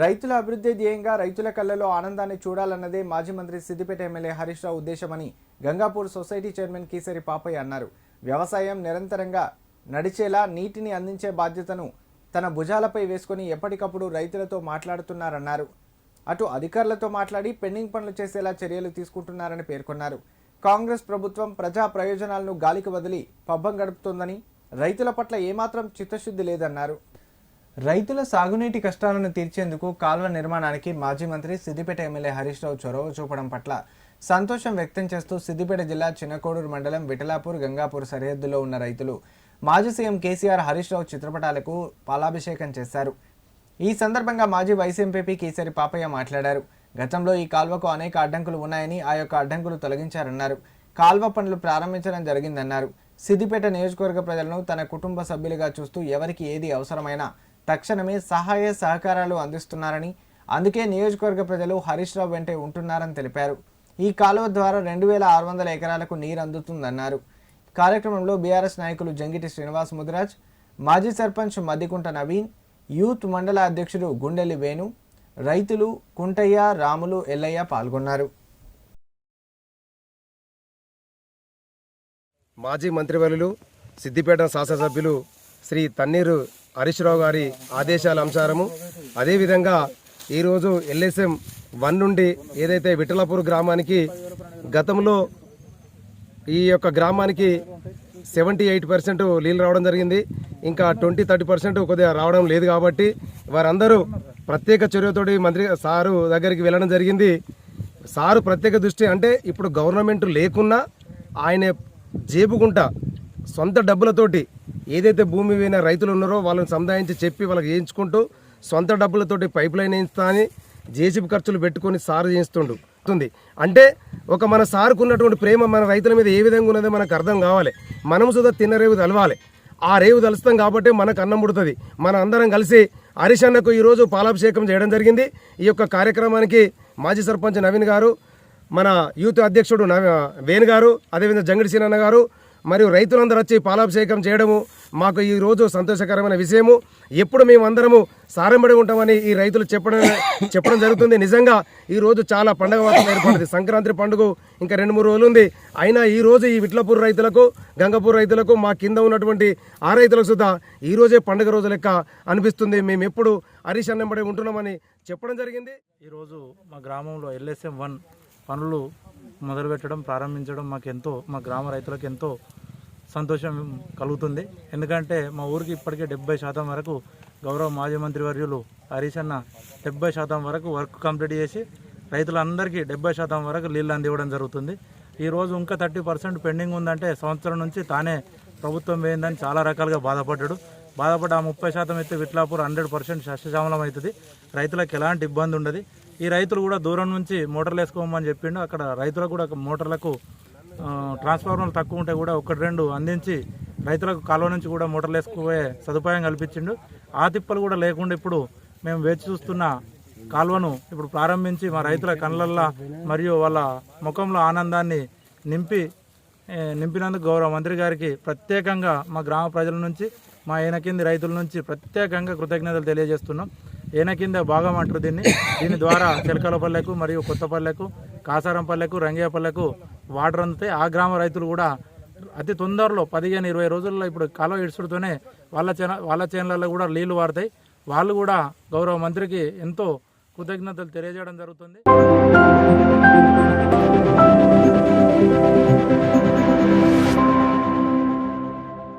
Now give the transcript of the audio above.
రైతుల అభివృద్ధి ధ్యేయంగా రైతుల కళ్ళలో ఆనందాన్ని చూడాలన్నదే మాజీ మంత్రి సిద్దిపేట ఎమ్మెల్యే హరీష్ రావు ఉద్దేశమని గంగాపూర్ సొసైటీ చైర్మన్ కీసరి పాపయ్య అన్నారు. వ్యవసాయం నిరంతరంగా నడిచేలా నీటిని అందించే బాధ్యతను తన భుజాలపై వేసుకుని ఎప్పటికప్పుడు రైతులతో మాట్లాడుతున్నారన్నారు. అటు అధికారులతో మాట్లాడి పెండింగ్ పనులు చేసేలా చర్యలు తీసుకుంటున్నారని పేర్కొన్నారు. కాంగ్రెస్ ప్రభుత్వం ప్రజా ప్రయోజనాలను గాలికి వదిలి పబ్బం గడుపుతోందని రైతుల పట్ల ఏమాత్రం చిత్తశుద్ధి లేదన్నారు. రైతుల సాగునీటి కష్టాలను తీర్చేందుకు కాల్వ నిర్మాణానికి మాజీ మంత్రి సిద్దిపేట ఎమ్మెల్యే హరీష్ రావు చొరవ చూపడం పట్ల సంతోషం వ్యక్తం చేస్తూ సిద్దిపేట జిల్లా చిన్నకోడూరు మండలం విఠలాపూర్ గంగాపూర్ సరిహద్దులో ఉన్న రైతులు మాజీ సీఎం కేసీఆర్ హరీష్ రావు చిత్రపటాలకు పాలాభిషేకం చేశారు. ఈ సందర్భంగా మాజీ వైస్ ఎంపీపీ కేసరి పాపయ్య మాట్లాడారు. గతంలో ఈ కాల్వకు అనేక అడ్డంకులు ఉన్నాయని ఆ యొక్క అడ్డంకులు తొలగించారన్నారు. కాల్వ పనులు ప్రారంభించడం జరిగిందన్నారు. సిద్దిపేట నియోజకవర్గ ప్రజలను తన కుటుంబ సభ్యులుగా చూస్తూ ఎవరికి ఏది అవసరమైనా తక్షణమే సహాయ సహకారాలు అందిస్తున్నారని అందుకే నియోజకవర్గ ప్రజలు హరీష్ రావు వెంటే ఉంటున్నారని తెలిపారు. ఈ కాలువ ద్వారా రెండు వేల ఆరు వందల ఎకరాలకు నీరు అందుతుందన్నారు. కార్యక్రమంలో బీఆర్ఎస్ నాయకులు జంగిటి శ్రీనివాస్ ముదిరాజ్ మాజీ సర్పంచ్ మద్దికుంట నవీన్ యూత్ మండల అధ్యక్షుడు గుండెలి వేణు రైతులు కుంటయ్య రాములు ఎల్లయ్య పాల్గొన్నారు. మాజీ మంత్రివర్యులు సిద్దిపేట శాసనసభ్యులు శ్రీ తన్నీరు హరీష్ రావు గారి ఆదేశాల అనుసారము అదేవిధంగా ఈరోజు ఎల్ఎస్ఎం వన్ నుండి ఏదైతే విఠలాపూర్ గ్రామానికి గతంలో ఈ యొక్క గ్రామానికి సెవెంటీ ఎయిట్ పర్సెంట్ నీళ్ళు రావడం జరిగింది. ఇంకా ట్వంటీ థర్టీ పర్సెంట్ కొద్దిగా రావడం లేదు కాబట్టి వారందరూ ప్రత్యేక చర్యతోటి మంత్రి సారు దగ్గరికి వెళ్ళడం జరిగింది. సారు ప్రత్యేక దృష్టి అంటే ఇప్పుడు గవర్నమెంట్ లేకున్నా ఆయన జేబుకుంటా సొంత డబ్బులతోటి ఏదైతే భూమి పోయిన రైతులు ఉన్నారో వాళ్ళని సముదాయించి చెప్పి వాళ్ళకి చేయించుకుంటూ సొంత డబ్బులతోటి పైప్ లైన్ వేయిస్తా అని జేసీబీ ఖర్చులు పెట్టుకొని సారు చేయిస్తుండు ఉంది. అంటే ఒక మన సార్కు ఉన్నటువంటి ప్రేమ మన రైతుల మీద ఏ విధంగా ఉన్నదో మనకు అర్థం కావాలి. మనం సుధా తిన్న రేవు తలవాలి. ఆ రేవు తలుస్తాం కాబట్టి మనకు అన్నం పుడుతుంది. మన అందరం కలిసి హరీష్ అన్నకు ఈరోజు పాలాభిషేకం చేయడం జరిగింది. ఈ యొక్క కార్యక్రమానికి మాజీ సర్పంచ్ నవీన్ గారు మన యూత్ అధ్యక్షుడు నవ- వేణు గారు అదేవిధంగా జంగడి సీనన్న గారు మరియు రైతులందరూ వచ్చి పాలాభిషేకం చేయడము మాకు ఈ రోజు సంతోషకరమైన విషయము. ఎప్పుడు మేమందరము సారంబడి ఉంటామని ఈ రైతులు చెప్పడం చెప్పడం జరుగుతుంది. నిజంగా ఈ రోజు చాలా పండగ వాతావరణం ఏర్పడింది. సంక్రాంతి పండుగ ఇంకా రెండు మూడు రోజులు ఉంది. అయినా ఈ రోజు ఈ విట్లపూర్ రైతులకు గంగపూర్ రైతులకు మా కింద ఉన్నటువంటి ఆ రైతులకు సుధా ఈ రోజే పండుగ రోజు లెక్క అనిపిస్తుంది. మేము ఎప్పుడు హరీష్ అన్నబడి ఉంటున్నామని చెప్పడం జరిగింది. ఈరోజు మా గ్రామంలో ఎల్ఎస్ఎం వన్ పనులు మొదలుపెట్టడం ప్రారంభించడం మాకెంతో మా గ్రామ రైతులకు ఎంతో సంతోషం కలుగుతుంది. ఎందుకంటే మా ఊరికి ఇప్పటికే డెబ్బై శాతం వరకు గౌరవ మాజీ మంత్రి వర్యులు హరీష్ అన్న డెబ్బై శాతం వరకు వర్క్ కంప్లీట్ చేసి రైతులందరికీ డెబ్బై శాతం వరకు నీళ్ళు అందివ్వడం జరుగుతుంది. ఈరోజు ఇంకా థర్టీ పర్సెంట్ పెండింగ్ ఉందంటే సంవత్సరం నుంచి తానే ప్రభుత్వం వేయిందని చాలా రకాలుగా బాధపడ్డాడు. బాధపడి ఆ ముప్పై శాతం అయితే విట్లాపూర్ హండ్రెడ్ పర్సెంట్ సస్యశ్యామలం అవుతుంది. రైతులకు ఎలాంటి ఇబ్బంది ఉండదు. ఈ రైతులు కూడా దూరం నుంచి మోటార్లు వేసుకోమని చెప్పిండు. అక్కడ రైతులకు కూడా మోటార్లకు ట్రాన్స్ఫార్మర్లు తక్కువ ఉంటే కూడా ఒకటి రెండు అందించి రైతులకు కాలువ నుంచి కూడా మోటార్లు వేసుకుపోయే సదుపాయం కల్పించిండు. ఆ తిప్పలు కూడా లేకుండా ఇప్పుడు మేము వేచి చూస్తున్న కాలువను ఇప్పుడు ప్రారంభించి మా రైతుల కళ్ళల్లో మరియు వాళ్ళ ముఖంలో ఆనందాన్ని నింపి నింపినందుకు గౌరవ మంత్రి గారికి ప్రత్యేకంగా మా గ్రామ ప్రజల నుంచి మా ఏనకింది కింది రైతుల నుంచి ప్రత్యేకంగా కృతజ్ఞతలు తెలియజేస్తున్నాం. ఈయన భాగం అంటారు దీన్ని. దీని ద్వారా చిలకలపల్లెకు మరియు కొత్తపల్లెకు కాసారంపల్లెకు రంగేపల్లెకు వాటర్ అందుతాయి ఆ గ్రామ రైతులు కూడా అతి తొందరలో పదిహేను ఇరవై రోజుల్లో ఇప్పుడు కాలువ ఇడుసుడుతోనే వాళ్ళ చేన వాళ్ళ చేనులలో కూడా నీళ్ళు వాడతాయి వాళ్ళు కూడా గౌరవ మంత్రికి ఎంతో కృతజ్ఞతలు తెలియజేయడం జరుగుతుంది.